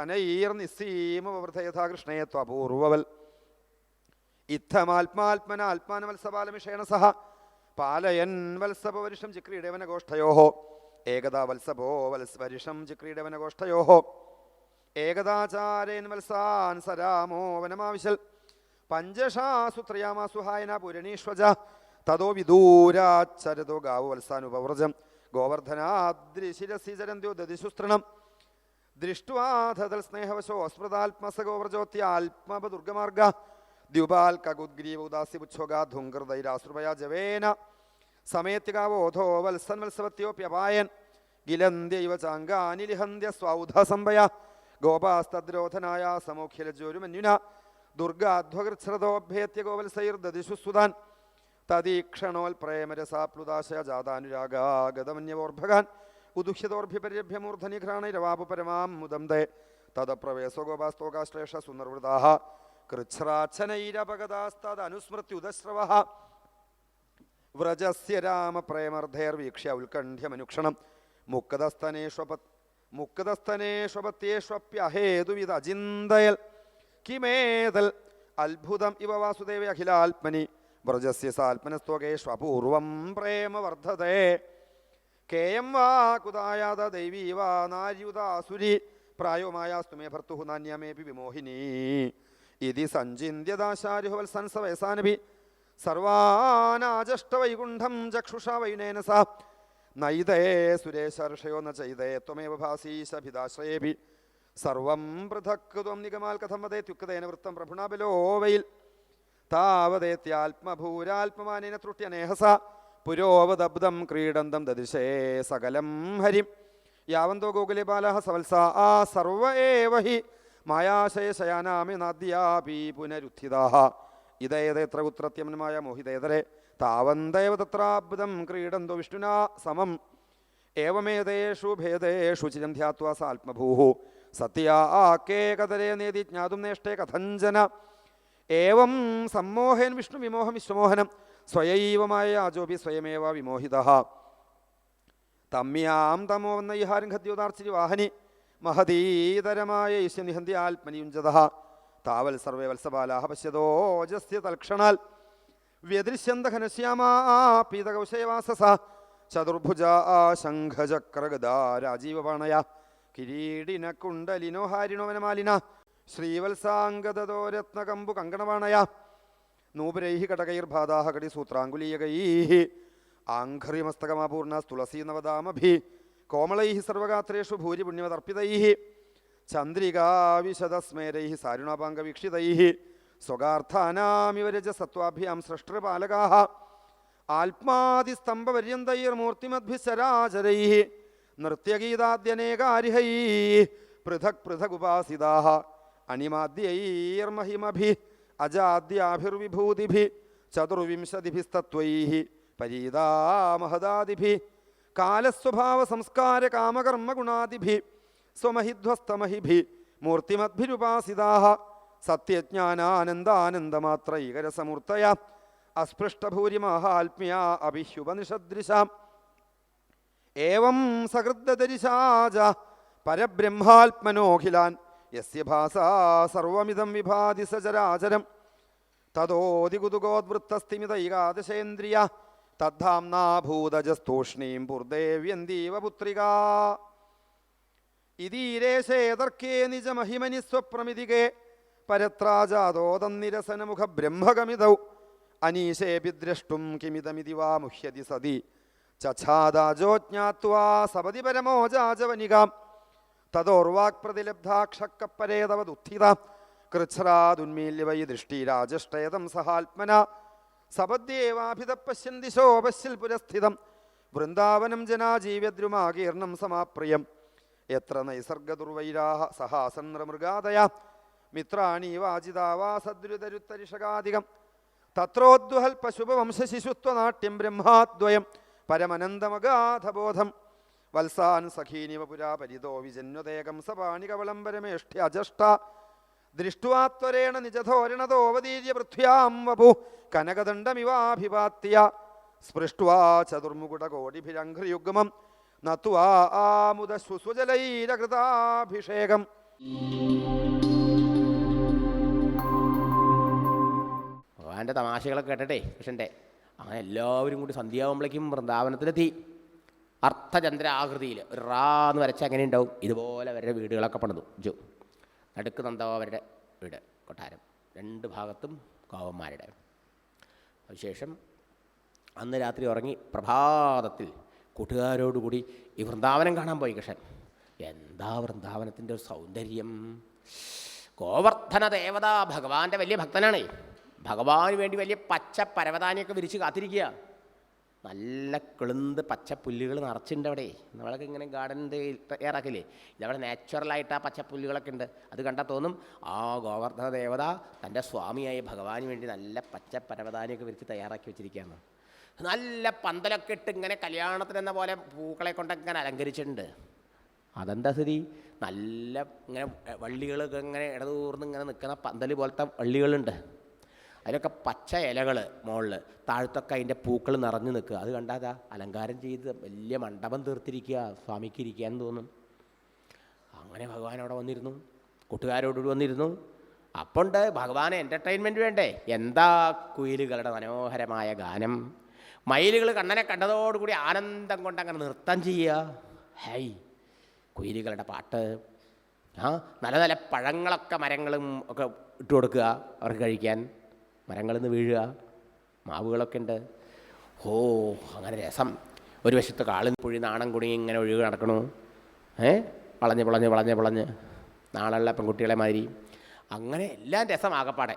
ശനൈർ നിസ്സീമവൃഥയഥാ കൃഷ്ണയെ ത്വപൂർവവൽ ഇത്തമാത്മാത്മന ആത്മാനവത്സപാലമിഷേണ സഹ. പാലയൻ വത്സപവരിഷം ചിക്രീഡവനഗോഷ്ഠയോ ഏകദാ വത്സപോ വത്സപരിഷം ചിക്രീഡവനഗോഷ്ഠയോ ഏകദാചാരേൻ വത്സാൻ സരാമോ വനമാവിശൽ. പഞ്ചഷാസുത്രയാമാസുഹായന പുരണീഷ്വജ. തതോ വിദൂരാച്ചരതോ ഗാവു വത്സാനുപവ്രജം. ഗോവർദ്ധനാദ്രിശിരസി ചരന്ത്യോ ദതിശുസ്തൃണം ദൃഷ്ട്വാധതൽ സ്നേഹവശോ കകുദ്ഗ്രീവ ദ്യുപാൽക്കുദ്ഗ്രീവ ഉദാസ്യപുച്ഛോഗാധുങ്കൃതൈരാശ്രുപയാ ജവേന സമയത്തികാവോധോ വത്സൻ വത്സവത്യോപ്യപായൻ ഗിലന്ത്യൈവ ചാങ്കാനിലിഹന്ത്യ സ്വൗധസംഭയ ഗോപാസ്തദ്രോധനായ സമോഖ്യലജ്ജോരുമന്യുന ദുർഗാധ്വകൃച്ഛ്രതോഭ്യേത്യ ഗോവത്സൈർദതിഷു സുതാൻ തദീക്ഷണോൽപ്രേമരസാപ്ലുതാശയ ജാതാനുരാഗാഗതമന്യവോർഭകാൻ ഉദുഹ്യതോർഭ്യപര്യഭ്യമൂർധനിഘ്രാണൈരവാപു പരമാം മുദന്തേ തദപ്രവേശോഗോപാസ്തോകാശ്ലേഷ ഗോപാസ്തോകാശ്ലേഷ സുനിർവൃതാः കൃച്ഛ്രാച്ഛനൈരപഗതാസ്തദനുസ്മൃത്യുദശ്രവः വ്രജസ്യ രാമപ്രേമർദ്ധേർവീക്ഷ്യ ഉത്കണ്ഠ്യമനുക്ഷണം. മുക്തസ്ഥനേഷ്വപ മുക്തസ്ഥനേഷ്വപത്യേഷ്വപ്യഹേതുവിധ അചിന്തയൽ കിമേതൽ? അത്ഭുതം ഇവ വാസുദേവ അഖിലാത്മനി. വ്രജസ്യ സാൽപ്പനസ്ത്വകേഷ്വപൂർവം പ്രേമ വർദ്ധതേ കേയം വാ കുതായാത ദൈവീ വാ നാര്യുതാസുരി പ്രായോമായാസ്തു മേ ഭർത്തുഃ നാന്യമേപി വിമോഹിനി. ഇതി സഞ്ചിന്യദാശാരിഹുവത്സൻസ വയസാനഭി സർവാനാജഷ്ടവൈകുണ്ഠം ചക്ഷുഷാ വൈനേന സ. നൈതേ സുരേശർഷയോ ന ചൈതേ ത്വമേവ ഭാസീശഭിദാശ്രയേഭി സർവം പൃഥക് ത്വം നിഗമാൽ കഥം വദേത്യുക്തേന വൃത്തം പ്രഭുണാ ബലോ വൈൽ. താവദേത്യാത്മഭൂരാത്മമാനേന തൃട്യനേഹസ പുരോവദബ്ദം ക്രീഡന്തം ദദിശേ സകലം ഹരിം. യാവന്തോ ഗോകുലേ ബാലഃ സവത്സ ആ സർവ മായാശയ മായാശയശയാനാമി നാദ്യാപി പുനരുദ്ധിതാഹ. ഇതേതത്ര കുത്രത്യമന്മായ മോഹിതേതരെ താവന്തേവ തത്രാബ്ദം ക്രീഡന്തോ വിഷ്ണുനാ സമം. ഏവമേതേഷു ഭേദേഷു ചിരം ധ്യാത്വാ സാത്മഭൂഹു. സത്യാ ആക്കേകതരേ നേതി ജ്ഞാതും നേഷ്ടേ കഥഞ്ചന ഏവം സമ്മോഹൻ വിഷ്ണു വിമോഹം വിശ്വമോഹനം. സ്വയൈവമായ ആജോപി സ്വയമേവ വിമോഹിത. തമ്യാം തമോ വന്നൈഹാരം ഖദ്യോദാർച്ചിരി വാഹനി മഹതീതരമായ ഈശ്വനിഹന്തി ആത്മനിയുഞ്ചത. താവൽ സർവേ വത്സബാലാഹ പശ്യതോജസ്യ തൽക്ഷണാൽ. വ്യദൃശ്യന്ത ചതുർഭുജ ശംഖചക്രഗദാ രാജീവപാണയ. കിരീടിന കുണ്ടലിനോ ഹാരിണോ വനമാലിന. ശ്രീവത്സാംഗതോ രത്നകമ്പു കങ്കണപാണയ. നൂപുരൈः കടകൈർഭാതാः കടിസൂത്രാങ്കുലീയകൈः ആഘ്രിമസ്തകമാപൂർണസ്തുളസീനവദാമഭി കോമളൈ സർവഗാത്രേഷു ഭൂരി പുണ്യമതർപ്പിതൈः ചന്ദ്രികാവിശദസ്മേരൈः സാരുണാപാംഗവീക്ഷിതൈः. സ്വകാർത്ഥാനാമിവ രജസത്വാഭ്യാം സൃഷ്ടൃപാലകാ ആത്മാതിസ്തംഭപര്യന്തൈർമൂർത്തിമദ്ഭിശരാചരൈ നൃത്യഗീതാദ്യനേകാരിഹൈ. പൃഥക് പൃഥക് ഉപാസിതാ അണിമാദ്യൈർമഹിമഭിः. അജാദ്യാഭിർവിഭൂതിഭിः സംസ്കാര കാമകർമ്മ ഗുണാതിഭി സ്വമഹിധ്വസ്തമഹിഭി മൂർത്തിമദ്ഭിരുപാസിതാ സത്യജ്ഞാനാനന്ദാനന്ദമാത്രൈകരസമൂർത്തയ അസ്പൃഷ്ടഭൂരിമാഹാത്മ്യാ അഭിഹ്യുപനിഷദൃശാം ഏവം സഹൃദരിശാച പരബ്രഹ്മാത്മനോഖിലാൻ യസ്യ ഭാസാ സർവമിതം വിഭാതി സചരാചരം. തതോതികുതുകോദ്വൃത്തസ്ഥിമിതൈകാദശേന്ദ്രിയ തദ്ധാംനാഭൂതജസ്തൂഷ്ണീം പുർദേവ്യന്തീവ പുത്രിക. ഇതീരേശേതർക്കേ നിജമഹിമനി സ്വപ്രമിതികേ. പരത്രാജാതോ തന്നിരസനമുഖ ബ്രഹ്മകമിതൗ അനീശേപി ദ്രഷ്ടും കിമിതമിതി വാ മുഹ്യതി സതി. ചാദാജോ ജ്ഞാത്വാ സപതി പരമോജാജവനികാം തതോർവാക്പ്രതിലബ്ധാക്ഷക്കപ്പരേതവദുത്ഥിത കൃച്ഛ്രാദുന്മീല്യ വൈ ദൃഷ്ടിരാജഷ്ടേതം സഹാത്മന സപദ്യേവാഭിത ദിശോ പശ്യൽ പുരസ്ഥിതം വൃന്ദാവനം ജനാജീവദ്രുമാകീർണം സമാപ്രിയം. എത്ര നൈസർഗദുർവൈരാഹ സഹാസന്ദ്രമൃഗാദയ മിത്രാണി വാജിതാവാസദ്രുതരുത്തരിഷകാധികം തത്രോദ്വഹൽ പശുപവംശശിശുത്വനാട്യം ബ്രഹ്മാദ്വയം പരമനന്ദമഗാധബോധം. വത്സാൻ സഖീനിവ പുരാ പരിതോ വിജന്വതേകം അജഷ്ട. ദൃഷ്ടുവാത്വരേണ നിജധോരണതോ അവതീര്യ പൃഥ്വ്യാം വപു. കനകദണ്ഡമിവാഭിവാത്യ. സ്പൃഷ്ട്വാ ചതുർമുകുടകോടിഭിരഘ്രിയുഗ്മം നത്വാ ആമുദ ശുസ്വജലൈരകൃതാഭിഷേകം ഭഗവാന്റെ തമാശകളൊക്കെ കേട്ടട്ടെ കൃഷ്ണന്റെ. അങ്ങനെ എല്ലാവരും കൂടി സന്ധ്യാവുമ്പോഴേക്കും വൃന്ദാവനത്തിലെത്തി. അർത്ഥചന്ദ്ര ആകൃതിയിൽ ഒരു റാ എന്ന് വരച്ച എങ്ങനെ ഉണ്ടാവും? ഇതുപോലെ അവരുടെ വീടുകളൊക്കെ പണിതു. ജു. നടുക്ക് നന്ദാവ് അവരുടെ വീട് കൊട്ടാരം. രണ്ട് ഭാഗത്തും കോവന്മാരുടെ അതിനുശേഷം അന്ന് രാത്രി ഉറങ്ങി പ്രഭാതത്തിൽ കൂട്ടുകാരോടുകൂടി ഈ വൃന്ദാവനം കാണാൻ പോയി കൃഷ്ണൻ. എന്താ വൃന്ദാവനത്തിന്റെ ഒരു സൗന്ദര്യം? ഗോവർദ്ധന ദേവത ഭഗവാന്റെ വലിയ ഭക്തനാണേ. ഭഗവാന് വേണ്ടി വലിയ പച്ച പരവതാനിയൊക്കെ വിരിച്ച് കാത്തിരിക്കുക. നല്ല കിളുന്ത് പച്ചപ്പുല്ലുകൾ നിറച്ചിട്ടുണ്ട് അവിടെ. നമ്മളൊക്കെ ഇങ്ങനെ ഗാർഡൻ തയ്യാറാക്കില്ലേ? ഇതവിടെ നാച്ചുറലായിട്ട് ആ പച്ചപ്പുല്ലുകളൊക്കെ ഉണ്ട്. അത് കണ്ടാൽ തോന്നും ആ ഗോവർദ്ധന ദേവത തന്റെ സ്വാമിയായ ഭഗവാന് വേണ്ടി നല്ല പച്ച പരവതാനിയൊക്കെ വിരിച്ച് തയ്യാറാക്കി വെച്ചിരിക്കുകയാണ്. നല്ല പന്തലൊക്കെ ഇട്ട് ഇങ്ങനെ കല്യാണത്തിനെന്ന പോലെ പൂക്കളെ കൊണ്ടൊക്കെ ഇങ്ങനെ അലങ്കരിച്ചിട്ടുണ്ട്. അതെന്താ സ്ഥിതി? നല്ല ഇങ്ങനെ വള്ളികളൊക്കെ ഇങ്ങനെ ഇടതൂർന്ന് ഇങ്ങനെ നിൽക്കുന്ന പന്തൽ പോലത്തെ വള്ളികളുണ്ട്. അതിലൊക്കെ പച്ച ഇലകൾ മുകളിൽ താഴത്തൊക്കെ അതിന്റെ പൂക്കൾ നിറഞ്ഞു നിൽക്കുക. അത് കണ്ടാതാ. അലങ്കാരം ചെയ്ത് വലിയ മണ്ഡപം തീർത്തിരിക്കുക. സ്വാമിക്ക് ഇരിക്കാൻ തോന്നും. അങ്ങനെ ഭഗവാൻ അവിടെ വന്നിരുന്നു. കൂട്ടുകാരോടുകൂടി വന്നിരുന്നു. അപ്പോൾ അപ്പോണ്ട് ഭഗവാന് എന്റർടൈൻമെന്റ് വേണ്ടേ? എന്താ കുയിലുകളുടെ മനോഹരമായ ഗാനം? മയിലുകൾ കണ്ണനെ കണ്ടതോടുകൂടി ആനന്ദം കൊണ്ട് അങ്ങനെ നൃത്തം ചെയ്യുക. ഹൈ കുയിലുകളുടെ പാട്ട്. ആ നല്ല നല്ല പഴങ്ങളൊക്കെ മരങ്ങളും ഒക്കെ ഇട്ട് കൊടുക്കുക അവർക്ക് കഴിക്കാൻ. മരങ്ങളിൽ നിന്ന് വീഴുക മാവുകളൊക്കെ ഉണ്ട്. ഓ അങ്ങനെ രസം. ഒരു വശത്ത് കാളിൽ പുഴി നാണം കുണി ഇങ്ങനെ ഒഴുകി നടക്കണു. ഏ? വളഞ്ഞ് വളഞ്ഞ് വളഞ്ഞ് വളഞ്ഞ്. നാളുള്ള പെൺകുട്ടികളെ മാതിരി. അങ്ങനെ എല്ലാം രസമാകപ്പാടെ.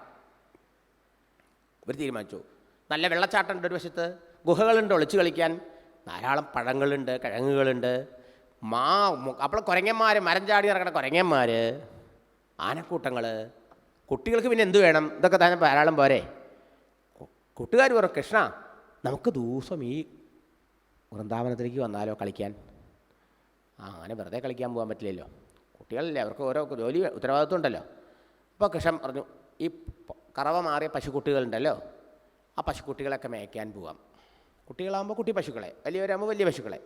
ഇവർ തീരുമാനിച്ചു. നല്ല വെള്ളച്ചാട്ടമുണ്ട് ഒരു വശത്ത്. ഗുഹകളുണ്ട് ഒളിച്ചു കളിക്കാൻ. ധാരാളം പഴങ്ങളുണ്ട് കിഴങ്ങുകളുണ്ട്. മാ അപ്പോൾ കുരങ്ങന്മാർ മരം ചാടി നടക്കുന്ന കുരങ്ങന്മാർ ആനക്കൂട്ടങ്ങൾ കുട്ടികൾക്ക് പിന്നെ എന്ത് വേണം? ഇതൊക്കെ തന്നെ ധാരാളം പോരെ. കൂട്ടുകാർ പറയും കൃഷ്ണ നമുക്ക് ദിവസം ഈ വൃന്ദാവനത്തിലേക്ക് വന്നാലോ കളിക്കാൻ? അങ്ങനെ വെറുതെ കളിക്കാൻ പോകാൻ പറ്റില്ലല്ലോ. കുട്ടികളല്ലേ അവർക്ക് ഓരോ ജോലി ഉത്തരവാദിത്വം ഉണ്ടല്ലോ. അപ്പോൾ കൃഷ്ണൻ പറഞ്ഞു ഈ കറവ മാറിയ പശുക്കുട്ടികളുണ്ടല്ലോ ആ പശുക്കുട്ടികളൊക്കെ മേയ്ക്കാൻ പോകാം കുട്ടികളാകുമ്പോൾ കുട്ടി പശുക്കളെ വലിയവരാകുമ്പോൾ വലിയ പശുക്കളെ.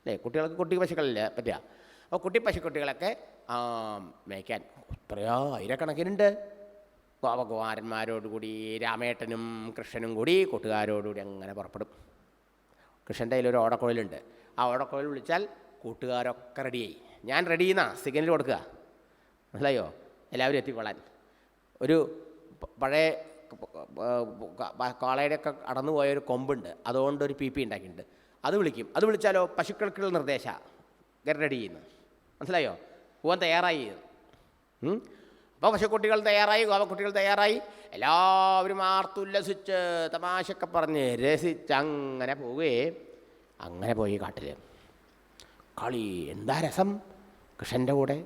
അല്ലേ? കുട്ടികൾക്ക് കുട്ടി പശുക്കളല്ലേ പറ്റുക അപ്പോൾ കുട്ടി പശുക്കുട്ടികളൊക്കെ മേയ്ക്കാൻ എത്രയോ ആയിരക്കണക്കിനുണ്ട്. ഗോപകുമാരന്മാരോടുകൂടി രാമേട്ടനും കൃഷ്ണനും കൂടി കൂട്ടുകാരോടുകൂടി അങ്ങനെ പുറപ്പെടും. കൃഷ്ണന്റെ കയ്യിലൊരു ഓടക്കുഴലുണ്ട്. ആ ഓടക്കോയിൽ വിളിച്ചാൽ കൂട്ടുകാരൊക്കെ റെഡിയായി. ഞാൻ റെഡി എന്നാ സിഗ്നൽ കൊടുക്കുക. മനസ്സിലായോ? എല്ലാവരും എത്തിക്കൊള്ളാൻ ഒരു പഴയ കാളയുടെയൊക്കെ അടന്നു പോയ കൊമ്പുണ്ട്. അതുകൊണ്ട് ഒരു പി പി ഉണ്ടാക്കിയിട്ടുണ്ട്. അത് വിളിക്കും. അത് വിളിച്ചാലോ? പശുക്കൾക്കുള്ള നിർദ്ദേശമാണ് ഗെറ്റ് റെഡി ചെയ്യുന്നു മനസ്സിലായോ? പോകാൻ തയ്യാറായി. ഉം? അപ്പോൾ പശുക്കുട്ടികൾ തയ്യാറായി ഗോപക്കുട്ടികൾ തയ്യാറായി. എല്ലാവരും ആർത്തുല്ലസിച്ച് തമാശയൊക്കെ പറഞ്ഞ് രസിച്ച് അങ്ങനെ പോവുകയെ അങ്ങനെ പോയി കാട്ടിൽ കളി എന്താ രസം? കൃഷ്ണന്റെ കൂടെ.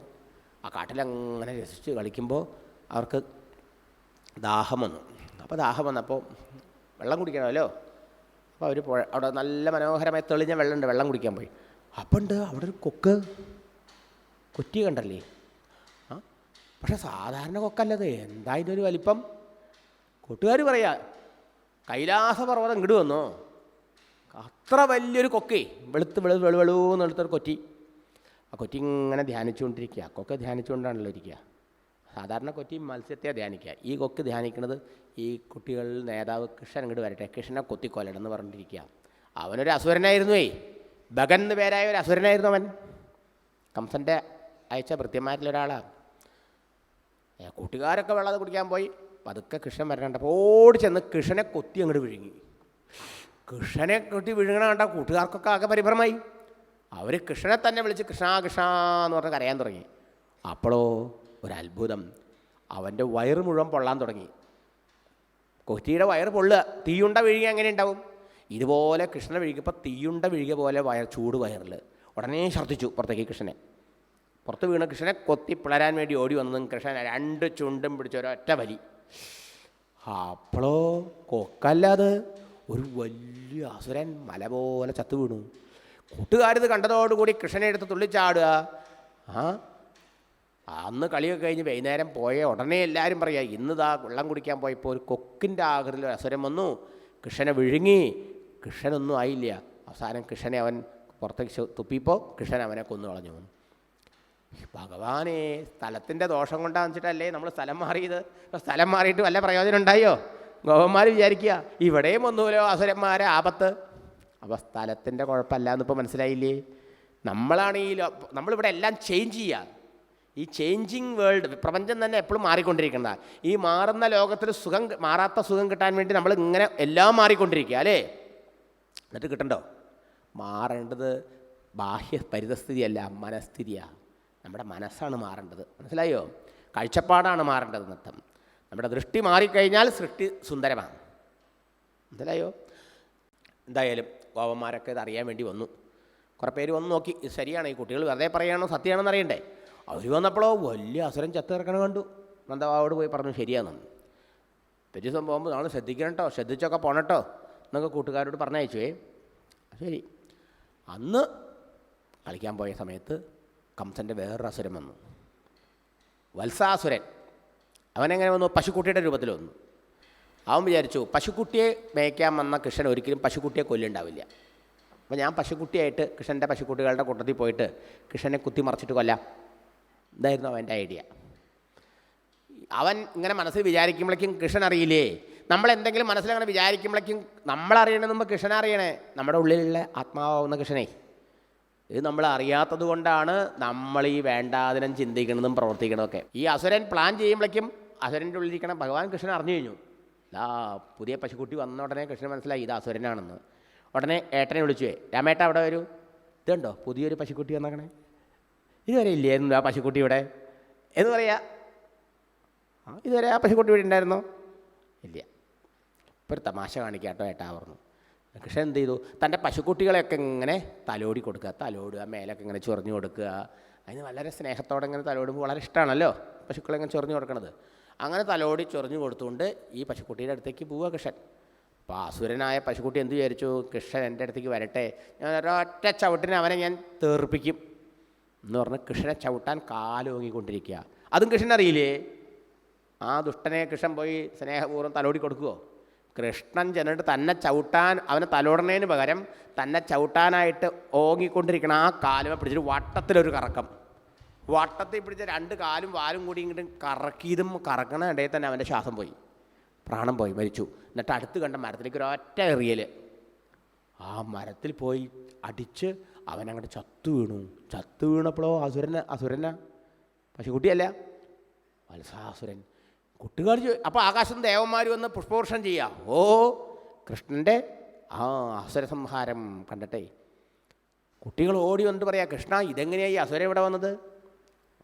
ആ കാട്ടിലങ്ങനെ രസിച്ച് കളിക്കുമ്പോൾ അവർക്ക് ദാഹം വന്നു. അപ്പോൾ ദാഹം വന്നപ്പോൾ വെള്ളം കുടിക്കണമല്ലോ അപ്പോൾ അവർ പുഴ അവിടെ നല്ല മനോഹരമായി തെളിഞ്ഞ വെള്ളമുണ്ട് വെള്ളം കുടിക്കാൻ പോയി. അപ്പം ഉണ്ട് അവിടെ ഒരു കൊക്ക് കൊറ്റി കണ്ടല്ലേ? പക്ഷെ സാധാരണ കൊക്കല്ലത് എന്താ ഇതിന്റെ ഒരു വലിപ്പം? കൂട്ടുകാർ പറയാ കൈലാസപർവതം ഇങ്ങോട്ട് വന്നോ. അത്ര വലിയൊരു കൊക്കേ. വെളുത്ത് വെളു വെളു വെളുന്ന് എടുത്തൊരു കൊറ്റി. ആ കൊറ്റി ഇങ്ങനെ ധ്യാനിച്ചുകൊണ്ടിരിക്കുക. കൊക്ക ധ്യാനിച്ചുകൊണ്ടാണല്ലോ ഇരിക്കുക. സാധാരണ കൊറ്റി മത്സ്യത്തെ ധ്യാനിക്കുക. ഈ കൊക്ക് ധ്യാനിക്കുന്നത് ഈ കുട്ടികൾ നേതാവ് കൃഷ്ണൻ ഇങ്ങോട്ട് വരട്ടെ. കൃഷ്ണനെ കൊത്തിക്കൊല്ലണമെന്ന് പറഞ്ഞിരിക്കുക. അവനൊരു അസുരനായിരുന്നുവേ ഭഗൻ എന്ന് പേരായ ഒരു അസുരനായിരുന്നു അവൻ. കംസന്റെ അയച്ച ഭൃത്യന്മാരിലൊരാളാണ് കൂട്ടുകാരൊക്കെ വെള്ളം കുടിക്കാൻ പോയി. പതുക്കെ കൃഷ്ണൻ വരണ്ടപ്പോൾ ഓടി ചെന്ന് കൃഷ്ണനെ കൊത്തി അങ്ങോട്ട് വിഴുങ്ങി. കൃഷ്ണനെ കൊത്തി വിഴുങ്ങണ കണ്ട കൂട്ടുകാർക്കൊക്കെ ആകെ പരിഭ്രമായി. അവർ കൃഷ്ണനെ തന്നെ വിളിച്ച് കൃഷ്ണ കൃഷ്ണ എന്ന് പറഞ്ഞ് കരയാൻ തുടങ്ങി. അപ്പോഴോ ഒരു അത്ഭുതം അവന്റെ വയറ് മുഴുവൻ പൊള്ളാൻ തുടങ്ങി. കൊറ്റിയുടെ വയറ് പൊള്ളുക. തീയുണ്ട വിഴുകി അങ്ങനെ ഉണ്ടാവും? ഇതുപോലെ കൃഷ്ണനെ വിഴുകിയപ്പോൾ തീയുണ്ട വിഴുകിയ പോലെ വയർ ചൂട് വയറിൽ ഉടനെ ഛർദ്ദിച്ചു പുറത്തേക്ക് കൃഷ്ണനെ. പുറത്ത് വീണ കൃഷ്ണനെ കൊത്തി പിളരാൻ വേണ്ടി ഓടി വന്നതും കൃഷ്ണൻ രണ്ട് ചുണ്ടും പിടിച്ച ഒരൊറ്റ വലി. അപ്പോളോ കൊക്കല്ലാതെ ഒരു വലിയ അസുരൻ മല പോലെ ചത്തു വീണു. കൂട്ടുകാരിത് കണ്ടതോടുകൂടി കൃഷ്ണനെ എടുത്ത് തുള്ളിച്ചാടുക. ആ അന്ന് കളിയൊക്കെ കഴിഞ്ഞ് വൈകുന്നേരം പോയ ഉടനെ എല്ലാവരും പറയാ ഇന്ന് ദാ വെള്ളം കുടിക്കാൻ പോയപ്പോൾ ഒരു കൊക്കിന്റെ ആകൃതിയിൽ ഒരു അസുരം വന്നു. കൃഷ്ണനെ വിഴുങ്ങി. കൃഷ്ണനൊന്നും ആയില്ല. അവസാനം കൃഷ്ണനെ അവൻ പുറത്തേക്ക് തുപ്പിപ്പോൾ കൃഷ്ണൻ അവനെ കൊന്നു കളഞ്ഞു ഭഗവാനെ സ്ഥലത്തിന്റെ ദോഷം കൊണ്ടാന്ന് വെച്ചിട്ടല്ലേ നമ്മൾ സ്ഥലം മാറിയത്? സ്ഥലം മാറിയിട്ട് വല്ല പ്രയോജനം ഉണ്ടായോ? ഗോപന്മാർ വിചാരിക്കുക ഇവിടെയും ഒന്നുമില്ലോ അസുരന്മാരെ ആപത്ത്. അപ്പോൾ സ്ഥലത്തിന്റെ കുഴപ്പമല്ല എന്നിപ്പോൾ മനസ്സിലായില്ലേ? നമ്മളാണ് ഈ നമ്മളിവിടെ എല്ലാം ചേഞ്ച് ചെയ്യുക. ഈ ചേഞ്ചിങ് വേൾഡ് പ്രപഞ്ചം തന്നെ എപ്പോഴും മാറിക്കൊണ്ടിരിക്കുന്ന ഈ മാറുന്ന ലോകത്തിൽ സുഖം മാറാത്ത സുഖം കിട്ടാൻ വേണ്ടി നമ്മൾ ഇങ്ങനെ എല്ലാം മാറിക്കൊണ്ടിരിക്കുക അല്ലേ? എന്നിട്ട് കിട്ടണ്ടോ? മാറേണ്ടത് ബാഹ്യ പരിതസ്ഥിതിയല്ല മനസ്ഥിതിയാണ് നമ്മുടെ മനസ്സാണ് മാറേണ്ടത്. മനസ്സിലായോ? കാഴ്ചപ്പാടാണ് മാറേണ്ടത് നൃത്തം. നമ്മുടെ ദൃഷ്ടി മാറിക്കഴിഞ്ഞാൽ സൃഷ്ടി സുന്ദരമാണ്. മനസ്സിലായോ? എന്തായാലും ഗോവന്മാരൊക്കെ ഇത് അറിയാൻ വേണ്ടി വന്നു. കുറേ പേര് വന്ന് നോക്കി ശരിയാണ് ഈ കുട്ടികൾ വെറുതെ പറയുകയാണോ സത്യമാണെന്ന് അറിയണ്ടേ? അവർ വന്നപ്പോഴോ വലിയ അസുരം ചത്ത് കിടക്കണം കണ്ടു. നന്ദവാവോട് പോയി പറഞ്ഞു ശരിയാണെന്ന് ദിവസം പോകുമ്പോൾ നമ്മൾ ശ്രദ്ധിക്കണം കേട്ടോ ശ്രദ്ധിച്ചൊക്കെ പോണട്ടോ എന്നൊക്കെ കൂട്ടുകാരോട് പറഞ്ഞയച്ചുവേ. ശരി. അന്ന് കളിക്കാൻ പോയ സമയത്ത് കംസന്റെ വേറൊരു അസുരൻ വന്നു. വത്സാസുരൻ. അവനെങ്ങനെ വന്നു? പശുക്കുട്ടിയുടെ രൂപത്തിൽ വന്നു. അവൻ വിചാരിച്ചു പശുക്കുട്ടിയെ മേയ്ക്കാൻ വന്ന കൃഷ്ണൻ ഒരിക്കലും പശുക്കുട്ടിയെ കൊല്ലുണ്ടാവില്ല. അപ്പോൾ ഞാൻ പശുക്കുട്ടിയായിട്ട് കൃഷ്ണന്റെ പശുക്കുട്ടികളുടെ കൂട്ടത്തിൽ പോയിട്ട് കൃഷ്ണനെ കുത്തി മറിച്ചിട്ട് കൊല്ലാം. ഇതായിരുന്നു അവന്റെ ഐഡിയ. അവൻ ഇങ്ങനെ മനസ്സിൽ വിചാരിക്കുമ്പോഴേക്കും കൃഷ്ണൻ അറിയില്ലേ? നമ്മൾ എന്തെങ്കിലും മനസ്സിലങ്ങനെ വിചാരിക്കുമ്പോഴേക്കും നമ്മളറിയണമെന്ന് മുമ്പ് കൃഷ്ണൻ അറിയണേ. നമ്മുടെ ഉള്ളിലുള്ള ആത്മാവാവുന്ന കൃഷ്ണനെ. ഇത് നമ്മൾ അറിയാത്തത് കൊണ്ടാണ് നമ്മൾ ഈ വേണ്ടാതിനം ചിന്തിക്കുന്നതും പ്രവർത്തിക്കുന്നതൊക്കെ. ഈ അസുരൻ പ്ലാൻ ചെയ്യുമ്പോഴേക്കും അസുരന്റെ ഉള്ളിലിരിക്കണം ഭഗവാൻ കൃഷ്ണൻ അറിഞ്ഞു കഴിഞ്ഞു. ആ പുതിയ പശുക്കുട്ടി വന്ന ഉടനെ കൃഷ്ണൻ മനസ്സിലായി ഇത് അസുരനാണെന്ന്. ഉടനെ ഏട്ടനെ വിളിച്ചുവേ രാമേട്ട അവിടെ വരൂ. ഇതുണ്ടോ? പുതിയൊരു പശുക്കുട്ടി വന്നേക്കണേ. ഇതുവരെ ഇല്ലായിരുന്നു ആ പശുക്കുട്ടി ഇവിടെ. എന്ന് പറയാ ഇതുവരെ ആ പശുക്കുട്ടി ഇവിടെ ഉണ്ടായിരുന്നോ? ഇല്ല. ഇപ്പോൾ ഒരു തമാശ കാണിക്കാട്ടോ ഏട്ടാ പറഞ്ഞു കൃഷ്ണൻ എന്ത് ചെയ്തു? തന്റെ പശുക്കുട്ടികളെയൊക്കെ ഇങ്ങനെ തലോടി കൊടുക്കുക തലോടുക മേലൊക്കെ ഇങ്ങനെ ചൊറിഞ്ഞു കൊടുക്കുക. അതിന് വളരെ സ്നേഹത്തോടെ ഇങ്ങനെ തലോടുമ്പോൾ വളരെ ഇഷ്ടമാണല്ലോ പശുക്കളെ ഇങ്ങനെ ചൊറിഞ്ഞു കൊടുക്കണത്. അങ്ങനെ തലോടി ചൊറിഞ്ഞു കൊടുത്തുകൊണ്ട് ഈ പശുക്കുട്ടിയുടെ അടുത്തേക്ക് പോവുക കൃഷ്ണൻ. അപ്പോൾ അസുരനായ പശുക്കുട്ടി എന്ത് വിചാരിച്ചു? കൃഷ്ണൻ എന്റെ അടുത്തേക്ക് വരട്ടെ. ഞാൻ ഒരൊറ്റ ചവിട്ടിന് അവനെ ഞാൻ തീർപ്പിക്കും എന്ന് പറഞ്ഞ് കൃഷ്ണനെ ചവിട്ടാൻ കാലോങ്ങിക്കൊണ്ടിരിക്കുക അതും കൃഷ്ണൻ അറിയില്ലേ ആ ദുഷ്ടനെ കൃഷ്ണൻ പോയി സ്നേഹപൂർവം തലോടി കൊടുക്കുമോ കൃഷ്ണൻ ചെന്നിട്ട് തന്നെ ചവിട്ടാൻ അവനെ തലോടണേന് പകരം തന്നെ ചവിട്ടാനായിട്ട് ഓങ്ങിക്കൊണ്ടിരിക്കണം ആ കാലുമെ പിടിച്ചിട്ട് വട്ടത്തിലൊരു കറക്കം. വട്ടത്തിൽ പിടിച്ച രണ്ട് കാലും വാലും കൂടി ഇങ്ങോട്ട് കറക്കിയതും കറക്കണ ഇടയിൽ തന്നെ അവന്റെ ശ്വാസം പോയി. പ്രാണം പോയി മരിച്ചു. എന്നിട്ട് അടുത്ത് കണ്ട മരത്തിലേക്ക് ഒരൊറ്റ എറിയൽ ആ മരത്തിൽ പോയി അടിച്ച് അവനങ്ങോട്ട് ചത്തു വീണു. ചത്തു വീണപ്പോഴോ അസുരനെ അസുരന? അസുരന കുട്ടിയല്ല. വത്സാസുരൻ കുട്ടികൾ അപ്പോൾ ആകാശം ദേവന്മാർ വന്ന് പുഷ്പവർഷം ചെയ്യാം. ഓ കൃഷ്ണന്റെ ആ അസുരസംഹാരം കണ്ടട്ടെ. കുട്ടികൾ ഓടി വന്നിട്ട് പറയാം കൃഷ്ണ ഇതെങ്ങനെയായി അസുരം ഇവിടെ വന്നത്?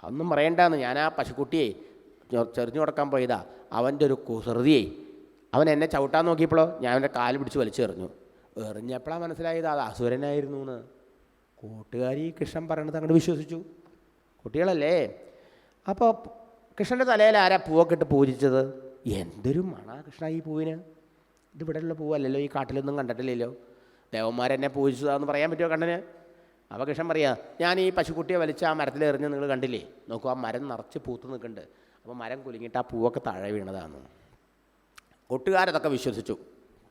അതൊന്നും പറയണ്ടെന്ന്. ഞാൻ ആ പശുക്കുട്ടിയെ ചെറിഞ്ഞു കൊടുക്കാൻ പോയതാ. അവന്റെ ഒരു കുസൃതിയെ. അവൻ എന്നെ ചവിട്ടാൻ നോക്കിയപ്പോഴോ ഞാൻ അവന്റെ കാൽ പിടിച്ച് വലിച്ചെറിഞ്ഞു എറിഞ്ഞപ്പോഴാണ് മനസ്സിലായത് അത് അസുരനായിരുന്നു എന്ന് കൂട്ടുകാരി കൃഷ്ണൻ പറയണത് അങ്ങോട്ട് വിശ്വസിച്ചു. കുട്ടികളല്ലേ? അപ്പോൾ കൃഷ്ണന്റെ തലയിൽ ആരാ പൂവൊക്കെ ഇട്ട് പൂജിച്ചത്? എന്തൊരു മണാ കൃഷ്ണ ഈ പൂവിന്. ഇത് ഇവിടെയുള്ള പൂവല്ലല്ലോ ഈ കാട്ടിലൊന്നും കണ്ടിട്ടില്ലല്ലോ. ദേവന്മാരെന്നെ പൂജിച്ചതാന്ന് പറയാൻ പറ്റുമോ കണ്ണന്? അപ്പോൾ കൃഷ്ണൻ പറയാ ഞാൻ ഈ പശുക്കുട്ടിയെ വലിച്ച് ആ മരത്തിൽ എറിഞ്ഞ് നിങ്ങൾ കണ്ടില്ലേ? നോക്കൂ ആ മരം നിറച്ച് പൂത്ത് നിൽക്കുന്നുണ്ട് അപ്പോൾ മരം കുലുങ്ങിയിട്ട് ആ പൂവൊക്കെ താഴെ വീണതാണ് കൊട്ടുകാരതൊക്കെ വിശ്വസിച്ചു.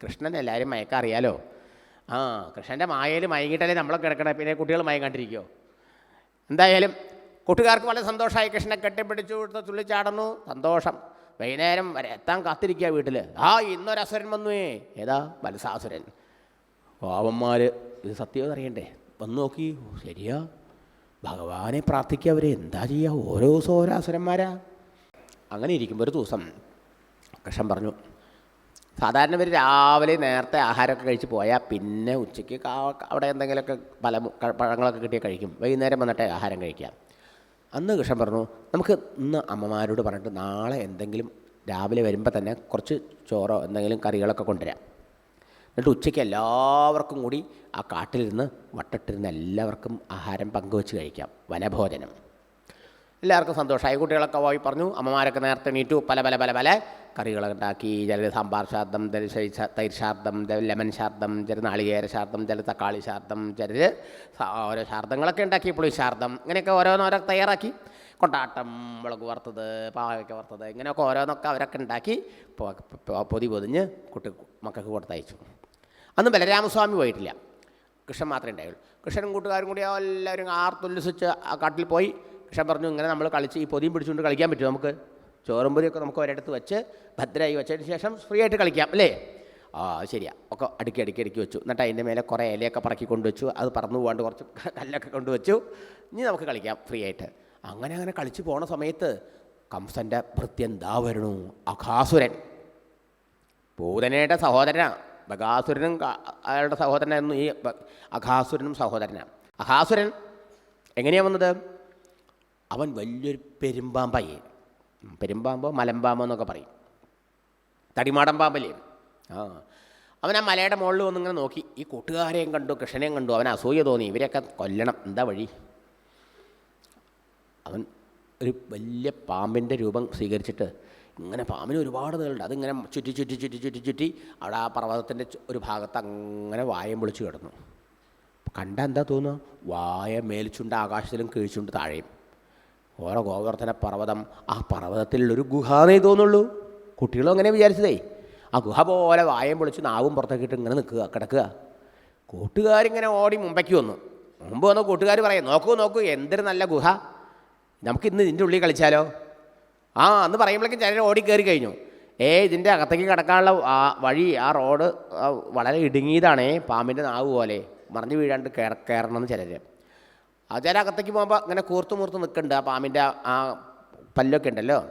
കൃഷ്ണൻ എല്ലാവരും മയക്കം അറിയാലോ? ആ കൃഷ്ണന്റെ മായയിൽ മയങ്ങിയിട്ടല്ലേ നമ്മളൊക്കെ കിടക്കണേ? പിന്നെ കുട്ടികൾ മയങ്ങാണ്ടിരിക്കുമോ എന്തായാലും കൂട്ടുകാർക്ക് വളരെ സന്തോഷമായി കൃഷ്ണനെ കെട്ടിപ്പിടിച്ചു കൊടുത്ത് തുള്ളിച്ചാടുന്നു. സന്തോഷം. വൈകുന്നേരം വരെ എത്താൻ കാത്തിരിക്കുക വീട്ടിൽ ആ ഇന്നൊരസുരൻ വന്നുവേ ഏതാ? വത്സാസുരൻ പാവന്മാർ ഇത് സത്യം അറിയണ്ടേ വന്നു നോക്കി. ശരിയാ. ഭഗവാനെ പ്രാർത്ഥിക്കുക അവർ എന്താ ചെയ്യുക ഓരോ ദിവസവും ഓരോ അസുരന്മാരാ. അങ്ങനെ ഇരിക്കുമ്പോൾ ഒരു ദിവസം കൃഷ്ണൻ പറഞ്ഞു സാധാരണ ഇവർ രാവിലെ നേരത്തെ ആഹാരമൊക്കെ കഴിച്ച് പോയാൽ പിന്നെ ഉച്ചയ്ക്ക് അവിടെ എന്തെങ്കിലുമൊക്കെ പല പഴങ്ങളൊക്കെ കിട്ടിയാൽ കഴിക്കും. വൈകുന്നേരം വന്നിട്ട് ആഹാരം കഴിക്കാം. അന്ന് കൃഷ്ണൻ പറഞ്ഞു നമുക്ക് ഇന്ന് അമ്മമാരോട് പറഞ്ഞിട്ട് നാളെ എന്തെങ്കിലും രാവിലെ വരുമ്പോൾ തന്നെ കുറച്ച് ചോറോ എന്തെങ്കിലും കറികളൊക്കെ കൊണ്ടുവരാം. എന്നിട്ട് ഉച്ചയ്ക്ക് എല്ലാവർക്കും കൂടി ആ കാട്ടിലിരുന്ന് വട്ടട്ടിരുന്ന് എല്ലാവർക്കും ആഹാരം പങ്കുവെച്ച് കഴിക്കാം വനഭോജനം. എല്ലാവർക്കും സന്തോഷമായി കുട്ടികളൊക്കെ പോയി പറഞ്ഞു. അമ്മമാരൊക്കെ നേരത്തെ നീറ്റു പല പല പല പല കറികളൊക്കെ ഉണ്ടാക്കി. ചിലർ സാമ്പാർ ശാർദം ചില തൈര് ശാർദം ചില ലെമൺ ശാർദം ചില നാളികേര ശാർദം ചില തക്കാളി ശാർദം ചിലർ ഓരോ ശാർദങ്ങളൊക്കെ ഉണ്ടാക്കി. പുളി ശാർദം ഇങ്ങനെയൊക്കെ ഓരോന്നോരോ തയ്യാറാക്കി. കൊണ്ടാട്ടം മുളക് വറുത്തത് പാവയ്ക്ക വറുത്തത് ഇങ്ങനെയൊക്കെ ഓരോന്നൊക്കെ അവരൊക്കെ ഉണ്ടാക്കി പൊതി പൊതിഞ്ഞ് കുട്ടി മക്കൾക്ക് കൊടുത്തയച്ചു. അന്ന് ബലരാമസ്വാമി പോയിട്ടില്ല. കൃഷ്ണൻ മാത്രമേ ഉണ്ടായുള്ളൂ. കൃഷ്ണനും കൂട്ടുകാരും കൂടി എല്ലാവരും ആർത്തുല്ലസിച്ച് ആ കാട്ടിൽ പോയി. കൃഷ്ണൻ പറഞ്ഞു ഇങ്ങനെ നമ്മൾ കളിച്ച് ഈ പൊതിയും പിടിച്ചുകൊണ്ട് കളിക്കാൻ പറ്റും നമുക്ക്? ചോറും പൊതിയൊക്കെ നമുക്ക് ഒരിടത്ത് വെച്ച് ഭദ്രമായി വെച്ചതിന് ശേഷം ഫ്രീ ആയിട്ട് കളിക്കാം അല്ലേ? ആ ശരിയാ. ഒക്കെ അടുക്കി അടുക്കി അടുക്കി വെച്ചു. എന്നിട്ട് അതിന്റെ മേലെ കുറേ ഇലയൊക്കെ പറക്കി കൊണ്ടുവച്ചു അത് പറന്നു പോകാണ്ട് കുറച്ച് കല്ലൊക്കെ കൊണ്ടുവച്ചു ഇനി നമുക്ക് കളിക്കാം ഫ്രീ ആയിട്ട്. അങ്ങനെ അങ്ങനെ കളിച്ച് പോണ സമയത്ത് കംസന്റെ ഭൃത്യൻ ദാ വരണു അഖാസുരൻ. ഭൂതനയുടെ സഹോദരനാണ് ബകാസുരനും അയാളുടെ സഹോദരനായിരുന്നു ഈ അഖാസുരനും സഹോദരനാണ് അഖാസുരൻ എങ്ങനെയാണ് വന്നത്? അവൻ വലിയൊരു പെരുമ്പാമ്പായി. പെരുമ്പാമ്പോ മലമ്പാമ്പോ എന്നൊക്കെ പറയും. തടിമാടൻ പാമ്പല്ലേ ആ. അവൻ ആ മലയുടെ മുകളിൽ വന്നിങ്ങനെ നോക്കി. ഈ കൂട്ടുകാരെയും കണ്ടു കൃഷ്ണനെയും കണ്ടു. അവൻ അസൂയ തോന്നി. ഇവരെയൊക്കെ കൊല്ലണം. എന്താ വഴി? അവൻ ഒരു വലിയ പാമ്പിന്റെ രൂപം സ്വീകരിച്ചിട്ട് ഇങ്ങനെ പാമ്പിന് ഒരുപാട് നീളുണ്ട് അതിങ്ങനെ ചുറ്റി ചുറ്റി ചുറ്റി ചുറ്റി ചുറ്റി അവിടെ ആ പർവതത്തിന്റെ ഒരു ഭാഗത്ത് അങ്ങനെ വായം പൊളിച്ച് കിടന്നു. കണ്ട എന്താ തോന്നുക? വായ മേലിച്ചുണ്ട് ആകാശത്തിലും കിഴിച്ചുണ്ട് താഴെയും. ഓരോ ഗോവർദ്ധന പർവതം ആ പർവതത്തിലുള്ളൊരു ഗുഹാന്നേ തോന്നുള്ളൂ. കുട്ടികളും അങ്ങനെ വിചാരിച്ചതേ. ആ ഗുഹ പോലെ വായം പൊളിച്ച് നാവും പുറത്തേക്കിട്ട് ഇങ്ങനെ നിൽക്കുക കിടക്കുക. കൂട്ടുകാരിങ്ങനെ ഓടി മുമ്പേക്ക് വന്നു. മുമ്പ് വന്ന കൂട്ടുകാർ പറയും നോക്കൂ നോക്കൂ എന്തൊരു നല്ല ഗുഹ. നമുക്ക് ഇന്ന് ഇതിന്റെ ഉള്ളിൽ കളിച്ചാലോ? ആ അന്ന് പറയുമ്പോഴേക്കും ചിലർ ഓടി കയറി കഴിഞ്ഞു. ഏ ഇതിന്റെ അകത്തേക്ക് കിടക്കാനുള്ള ആ വഴി ആ റോഡ് വളരെ ഇടുങ്ങിയതാണേ പാമ്പിന്റെ നാവ് പോലെ. മറിഞ്ഞു വീഴാണ്ട് കയറ കയറണമെന്ന് ചിലർ ചില അകത്തേക്ക് പോകുമ്പോൾ ഇങ്ങനെ കൂർത്ത് മൂർത്ത് നിൽക്കുന്നുണ്ട് ആ പാമ്പിന്റെ ആ- പല്ലൊക്കെ ഉണ്ടല്ലോ?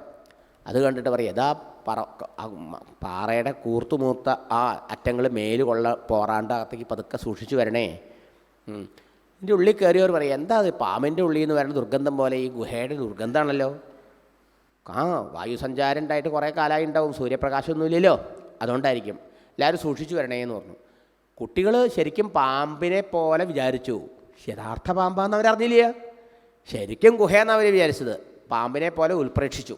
അത് കണ്ടിട്ട് പറയും ഇതാ പറ പാറയുടെ കൂർത്തു മൂർത്ത ആ അറ്റങ്ങൾ മേൽ കൊള്ള പോറാണ്ട് അകത്തേക്ക് പതുക്കെ സൂക്ഷിച്ചു വരണേ. എന്റെ ഉള്ളിൽ കയറിയവർ പറയും എന്താ അത്? പാമ്പിന്റെ ഉള്ളിൽ നിന്ന് വരുന്ന ദുർഗന്ധം പോലെ ഈ ഗുഹയുടെ ദുർഗന്ധമാണല്ലോ. ആ വായുസഞ്ചാരം ഉണ്ടായിട്ട് കുറേ കാലമായി ഉണ്ടാവും. സൂര്യപ്രകാശമൊന്നുമില്ലല്ലോ അതുകൊണ്ടായിരിക്കും. എല്ലാവരും സൂക്ഷിച്ചു വരണേ എന്ന് പറഞ്ഞു. കുട്ടികൾ ശരിക്കും പാമ്പിനെ പോലെ വിചാരിച്ചു. യഥാർത്ഥ പാമ്പാന്ന് അവരറിഞ്ഞില്ല ശരിക്കും ഗുഹയെന്ന് അവർ വിചാരിച്ചത്. പാമ്പിനെ പോലെ ഉൽപ്രേക്ഷിച്ചു.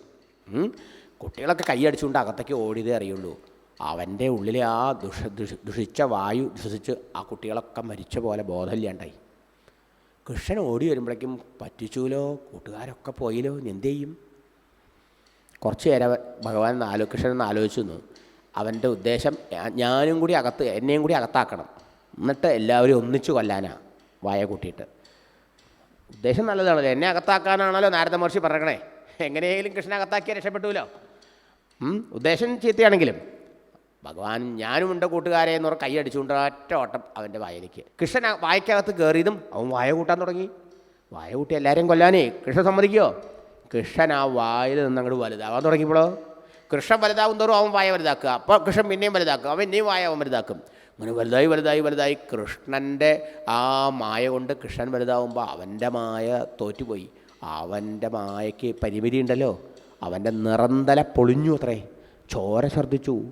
കുട്ടികളൊക്കെ കൈയടിച്ചുകൊണ്ട് അകത്തേക്ക് ഓടിയതേ അറിയുള്ളൂ. അവന്റെ ഉള്ളിലെ ആ ദുഷ ദുഷ- ദുഷിച്ച വായു ദുഷിച്ച് ആ കുട്ടികളൊക്കെ മരിച്ച പോലെ ബോധമില്ലാണ്ടായി. കൃഷ്ണൻ ഓടി വരുമ്പോഴേക്കും പറ്റിച്ചൂലോ? കൂട്ടുകാരൊക്കെ പോയില്ലോ എന്ത് ചെയ്യും? കുറച്ച് നേരം ഭഗവാൻ കൃഷ്ണൻ ആലോചിച്ചു നിന്നു. അവന്റെ ഉദ്ദേശം ഞാനും കൂടി അകത്ത് എന്നെയും കൂടി അകത്താക്കണം. എന്നിട്ട് എല്ലാവരും ഒന്നിച്ചു കൊല്ലാനാ. വായ കൂട്ടിയിട്ട്. ഉദ്ദേശം നല്ലതാണല്ലോ. എന്നെ അകത്താക്കാനാണല്ലോ നാരദ മഹർഷി പറയണേ എങ്ങനെയെങ്കിലും കൃഷ്ണനെ അകത്താക്കിയാൽ രക്ഷപ്പെട്ടൂലോ ഉം, ഉദ്ദേശം ചീത്തയാണെങ്കിലും ഭഗവാൻ ഞാനും ഉണ്ട് കൂട്ടുകാരെ എന്ന് പറഞ്ഞ കൈയടിച്ചുകൊണ്ട് ഒറ്റ ഓട്ടം അവന്റെ വായയിലേക്ക് കൃഷ്ണൻ വായക്കകത്ത് കയറിയതും അവൻ വായ കൂട്ടാൻ തുടങ്ങി. വായ കൂട്ടി എല്ലാവരെയും കൊല്ലാനേ. കൃഷ്ണൻ സമ്മതിക്കുമോ കൃഷ്ണൻ ആ വായിൽ നിന്ന് അങ്ങോട്ട് വലുതാവാൻ തുടങ്ങിയപ്പോഴോ? കൃഷ്ണൻ വലുതാവും തോറും അവൻ വായ വലുതാക്കുക. അപ്പോൾ കൃഷ്ണൻ പിന്നെയും വലുതാക്കും. അവൻ ഇനിയും വായ അവൻ വലുതാക്കും. അങ്ങനെ വലുതായി വലുതായി വലുതായി കൃഷ്ണന്റെ ആ മായ കൊണ്ട് കൃഷ്ണൻ വലുതാവുമ്പോൾ അവന്റെ മായ തോറ്റുപോയി. അവന്റെ മായയ്ക്ക് പരിമിതി ഉണ്ടല്ലോ അവന്റെ നിറന്തല പൊളിഞ്ഞു അത്രേ. ചോര ഛർദ്ദിച്ചു.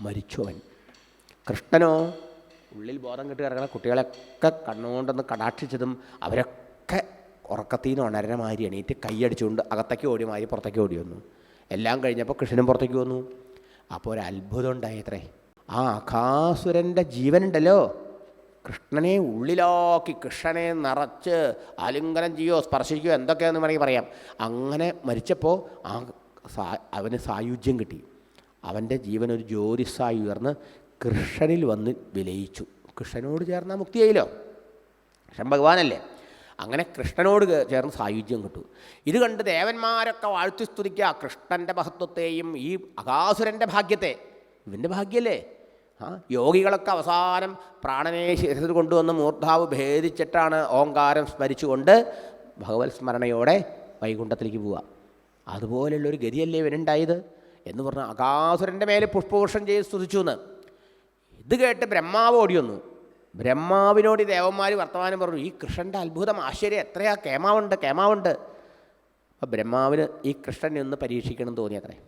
മരിച്ചു അവൻ. കൃഷ്ണനോ? ഉള്ളിൽ ബോധം കിട്ടി കിടക്കുന്ന കുട്ടികളെയൊക്കെ കണ്ണുകൊണ്ടൊന്ന് കടാക്ഷിച്ചതും അവരൊക്കെ ഉറക്കത്തിൽ നിന്ന് ഉണരണ മാതിരി എണീറ്റ് കൈയടിച്ചുകൊണ്ട് അകത്തേക്ക് ഓടി മാതിരി പുറത്തേക്ക് ഓടി വന്നു എല്ലാം കഴിഞ്ഞപ്പോൾ കൃഷ്ണനും പുറത്തേക്ക് വന്നു. അപ്പോൾ ഒരു അത്ഭുതം ഉണ്ടായത്രേ ആ അഖാസുരന്റെ ജീവനുണ്ടല്ലോ. കൃഷ്ണനെ ഉള്ളിലാക്കി കൃഷ്ണനെ നിറച്ച് ആലിംഗനം ചെയ്യോ സ്പർശിക്കുകയോ എന്തൊക്കെയാണെന്ന് വേണമെങ്കിൽ പറയാം. അങ്ങനെ മരിച്ചപ്പോൾ ആ അവന് സായുജ്യം കിട്ടി. അവന്റെ ജീവൻ ഒരു ജ്യോതിസായി ഉയർന്ന് കൃഷ്ണനിൽ വന്ന് വിലയിച്ചു. കൃഷ്ണനോട് ചേർന്ന മുക്തിയായില്ലോ. കൃഷ്ണൻ ഭഗവാനല്ലേ. അങ്ങനെ കൃഷ്ണനോട് ചേർന്ന് സായുജ്യം കിട്ടു. ഇത് കണ്ട് ദേവന്മാരൊക്കെ വാഴ്ത്തി സ്തുതിക്കുക കൃഷ്ണന്റെ മഹത്വത്തെയും ഈ അകാസുരന്റെ ഭാഗ്യത്തെ. ഇവന്റെ ഭാഗ്യല്ലേ? യോഗികളൊക്കെ അവസാനം പ്രാണനെ ശരീരത്തിൽ കൊണ്ടുവന്ന് മൂർധാവ് ഭേദിച്ചിട്ടാണ് ഓങ്കാരം സ്മരിച്ചുകൊണ്ട് ഭഗവത് സ്മരണയോടെ വൈകുണ്ഠത്തിലേക്ക് പോവുക. അതുപോലെയുള്ളൊരു ഗതിയല്ലേ ഇവനുണ്ടായത്? എന്ന് പറഞ്ഞാൽ അകാസുരന്റെ മേലെ പുഷ്പവർഷം ചെയ്ത് സ്തുതിച്ചു എന്ന് ഇത് കേട്ട് ബ്രഹ്മാവ് ഓടി വന്നു ബ്രഹ്മാവിനോട് ദേവന്മാർ വർത്തമാനം പറഞ്ഞു ഈ കൃഷ്ണന്റെ അത്ഭുതം ആശ്ചര്യം. എത്രയാ? കേമാവുണ്ട് കേമാവുണ്ട്. അപ്പം ബ്രഹ്മാവിന് ഈ കൃഷ്ണനെ ഒന്ന് പരീക്ഷിക്കണം എന്ന് തോന്നി അത്രേ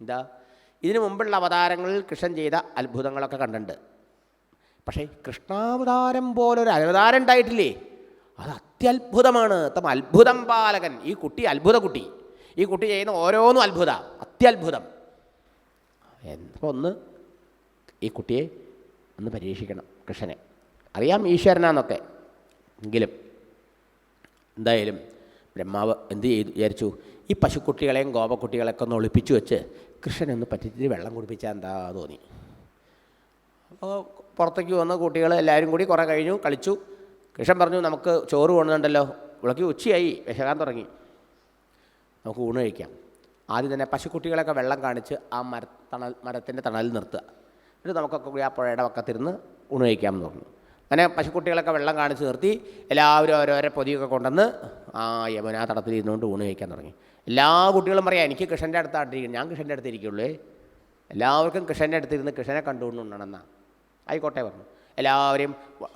എന്താ? ഇതിനു മുമ്പുള്ള അവതാരങ്ങളിൽ കൃഷ്ണൻ ചെയ്ത അത്ഭുതങ്ങളൊക്കെ കണ്ടിട്ടുണ്ട്. പക്ഷേ കൃഷ്ണാവതാരം പോലൊരു അവതാരം ഉണ്ടായിട്ടില്ലേ? അത് അത്യത്ഭുതമാണ്. തം അത്ഭുതം പാലകൻ. ഈ കുട്ടി അത്ഭുത കുട്ടി. ഈ കുട്ടി ചെയ്യുന്ന ഓരോന്നും അത്ഭുത. അത്യത്ഭുതം. അപ്പോൾ ഒന്ന് ഈ കുട്ടിയെ ഒന്ന് പരീക്ഷിക്കണം കൃഷ്ണനെ. അറിയാം ഈശ്വരനാന്നൊക്കെ. എങ്കിലും എന്തായാലും ബ്രഹ്മാവ് എന്ത് ചെയ്തു വിചാരിച്ചു? ഈ പശുക്കുട്ടികളെയും ഗോപക്കുട്ടികളെയൊക്കെ ഒന്ന് ഒളിപ്പിച്ചു വെച്ച് കൃഷ്ണനെ ഒന്ന് പറ്റിച്ചിട്ട് വെള്ളം കുടിപ്പിച്ചാൽ എന്താ തോന്നി. അപ്പോൾ പുറത്തേക്ക് വന്ന കുട്ടികൾ എല്ലാവരും കൂടി കുറേ കഴിഞ്ഞു കളിച്ചു. കൃഷ്ണൻ പറഞ്ഞു നമുക്ക് ചോറ് കൊണ്ടുണ്ടല്ലോ വിളക്കി ഉച്ചയായി വിശകാൻ തുടങ്ങി. നമുക്ക് ഊണ് കഴിക്കാം. ആദ്യം തന്നെ പശുക്കുട്ടികളൊക്കെ വെള്ളം കാണിച്ച് ആ മര തണൽ മരത്തിന്റെ തണലിൽ നിർത്തുക. എന്നിട്ട് നമുക്കൊക്കെ കൂടി ആ പുഴയുടെ പക്കത്തിരുന്ന് ഊണ് കഴിക്കാമെന്ന് പറഞ്ഞു. അങ്ങനെ പശുക്കുട്ടികളൊക്കെ വെള്ളം കാണിച്ച് നിർത്തി എല്ലാവരും ഓരോരോ പൊതിയൊക്കെ കൊണ്ടുവന്ന് ആ യമുനാ തടത്തിൽ ഇരുന്നുകൊണ്ട് ഊണ് കഴിക്കാൻ തുടങ്ങി. എല്ലാ കുട്ടികളും പറയാം എനിക്ക് കൃഷ്ണന്റെ അടുത്താട്ടിരിക്കും ഞാൻ കൃഷ്ണന്റെ അടുത്ത് ഇരിക്കുള്ളൂ എല്ലാവർക്കും കൃഷ്ണന്റെ അടുത്തിരുന്ന് കൃഷ്ണനെ കണ്ടുകൊണ്ടുണ്ടെന്നാ ആയിക്കോട്ടെ പറഞ്ഞു. എല്ലാവരെയും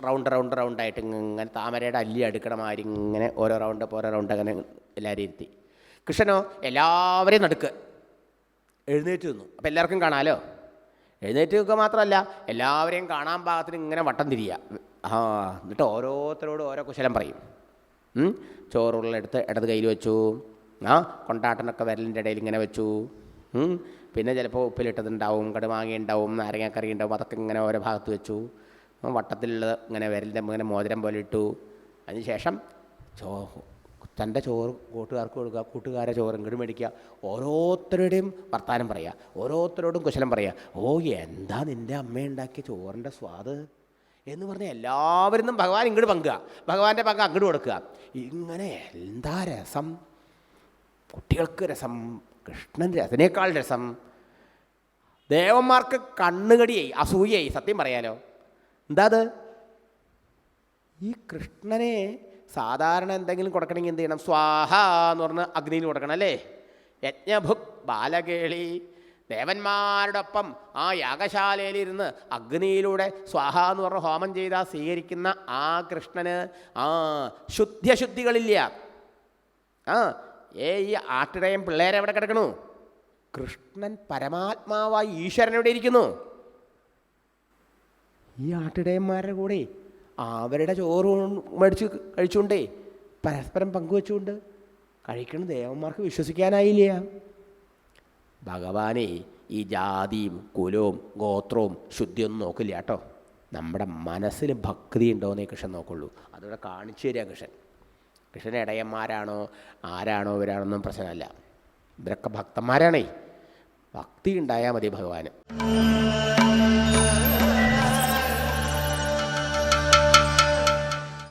റൗണ്ട് റൗണ്ട് റൗണ്ടായിട്ട് ഇങ്ങനെ താമരയുടെ അല്ലി അടുക്കണ മാതിരി ഇങ്ങനെ ഓരോ റൗണ്ട് ഓരോ റൗണ്ട് അങ്ങനെ എല്ലാവരെയും ഇരുത്തി. കൃഷ്ണനോ എല്ലാവരെയും നടുക്ക്. എഴുന്നേറ്റ് നിന്നു. അപ്പോൾ എല്ലാവർക്കും കാണാമല്ലോ എഴുന്നേറ്റ് നിൽക്കുക മാത്രമല്ല എല്ലാവരെയും കാണാൻ പാകത്തിന് ഇങ്ങനെ വട്ടം തിരിയുക ആ എന്നിട്ട് ഓരോരുത്തരോടും ഓരോ കുശലം പറയും. ചോറുള്ള ചോറുള്ളെടുത്ത് ഇടത് കയ്യിൽ വെച്ചു. ആ കൊണ്ടാട്ടനൊക്കെ വിരലിന്റെ ഇടയിൽ ഇങ്ങനെ വെച്ചു? പിന്നെ ചിലപ്പോൾ ഉപ്പിലിട്ടതുണ്ടാവും കടുമാങ്ങ ഉണ്ടാവും നാരങ്ങാക്കറി ഉണ്ടാവും അതൊക്കെ ഇങ്ങനെ ഓരോ ഭാഗത്ത് വെച്ചു. വട്ടത്തിലുള്ളത് ഇങ്ങനെ വിരലിന്റെ ഇങ്ങനെ മോതിരം പോലെ ഇട്ടു. അതിനുശേഷം ചോ തന്റെ ചോറ് കൂട്ടുകാർക്ക് കൊടുക്കുക കൂട്ടുകാരെ ചോറ് ഇങ്ങോട്ട് മേടിക്കുക. ഓരോരുത്തരുടെയും വർത്തമാനം പറയുക ഓരോരുത്തരോടും കുശലം പറയുക ഓ എന്താ നിന്റെ അമ്മ ഉണ്ടാക്കിയ ചോറിന്റെ സ്വാദ്? എന്ന് പറഞ്ഞാൽ എല്ലാവരും ഭഗവാൻ ഇങ്ങോട്ട് പങ്കുക ഭഗവാന്റെ പങ്ക് അങ്ങോട്ട് കൊടുക്കുക. ഇങ്ങനെ എന്താ രസം? കുട്ടികൾക്ക് രസം കൃഷ്ണൻ അതിനേക്കാൾ രസം. ദേവന്മാർക്ക് കണ്ണുകടിയായി അസൂയയായി സത്യം പറയാലോ. എന്താ അത്? ഈ കൃഷ്ണനെ സാധാരണ എന്തെങ്കിലും കൊടുക്കണമെങ്കിൽ എന്ത് ചെയ്യണം? സ്വാഹ എന്ന് പറഞ്ഞ് അഗ്നിയിൽ കൊടുക്കണം അല്ലേ? യജ്ഞഭുക് ബാലകേളി ദേവന്മാരുടെ ഒപ്പം ആ യാഗശാലയിലിരുന്ന് അഗ്നിയിലൂടെ സ്വാഹ എന്ന് പറഞ്ഞ് ഹോമം ചെയ്താൽ സ്വീകരിക്കുന്ന ആ കൃഷ്ണന് ആ ശുദ്ധ്യശുദ്ധികളില്ല. ആ ഏ ഈ ആട്ടിടയം പിള്ളേരെ എവിടെ കിടക്കണു? കൃഷ്ണൻ പരമാത്മാവായി ഈശ്വരൻ എവിടെ ഇരിക്കുന്നു. ഈ ആട്ടിടയന്മാരുടെ കൂടെ അവരുടെ ചോറ് മേടിച്ച് കഴിച്ചുകൊണ്ടേ പരസ്പരം പങ്കുവെച്ചുകൊണ്ട് കഴിക്കുന്ന ദേവന്മാർക്ക് വിശ്വസിക്കാനായില്ല. ഭഗവാനെ ഈ ജാതിയും കുലവും ഗോത്രവും ശുദ്ധിയൊന്നും നോക്കില്ല കേട്ടോ. നമ്മുടെ മനസ്സിൽ ഭക്തി ഉണ്ടോയെന്നേ കൃഷ്ണൻ നോക്കുള്ളൂ. അതിവിടെ കാണിച്ചു തരിക കൃഷ്ണൻ. കൃഷ്ണൻ ഇടയന്മാരാണോ ആരാണോ ഇവരാണോന്നും പ്രശ്നമല്ല. ഇവരൊക്കെ ഭക്തന്മാരാണേ. ഭക്തി ഉണ്ടായാൽ മതി ഭഗവാന്.